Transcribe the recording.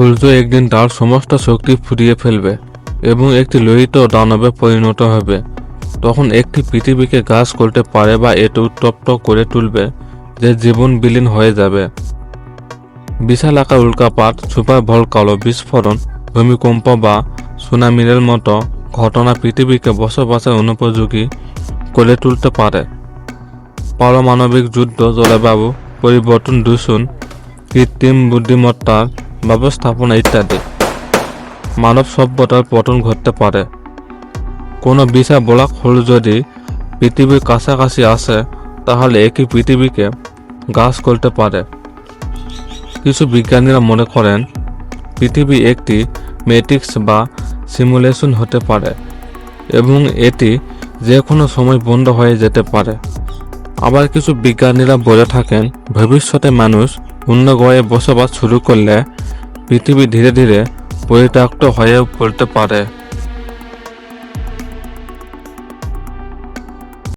সূর্য একদিন তার সমস্ত শক্তি ফুরিয়ে ফেলবে এবং একটি লোহিত দানবে পরিণত হবে। তখন একটি পৃথিবীকে গ্রাস করতে পারে বা এতে উত্তপ্ত করে তুলবে, যে জীবন বিলীন হয়ে যাবে। বিশাল আকার উল্কাপাত সুপার ভলকালো বিস্ফোরণ, ভূমিকম্প বা সুনামির মতো ঘটনা পৃথিবীকে বসবাসের অনুপযোগী করে তুলতে পারে। পারমাণবিক যুদ্ধ জলবায়ু পরিবর্তন, দূষণ, কৃত্রিম বুদ্ধিমত্তার ব্যবস্থাপনা ইত্যাদি। মানব সভ্যতার পতন ঘটতে পারে। কোনো বিশাল ব্ল্যাক হোল যদি পৃথিবীর কাছাকাছি আসে তাহলে একই পৃথিবীকে গ্রাস করতে পারে। কিছু বিজ্ঞানীরা মনে করেন, পৃথিবী একটি ম্যাট্রিক্স বা সিমুলেশন হতে পারে এবং এটি যে কোনো সময় বন্ধ হয়ে যেতে পারে। আবার কিছু বিজ্ঞানীরা বলে থাকেন, ভবিষ্যতে মানুষ অন্য গ্রহে বসবাস শুরু করলে পৃথিবী ধীরে ধীরে পরিত্যক্ত হয়ে পড়তে পারে।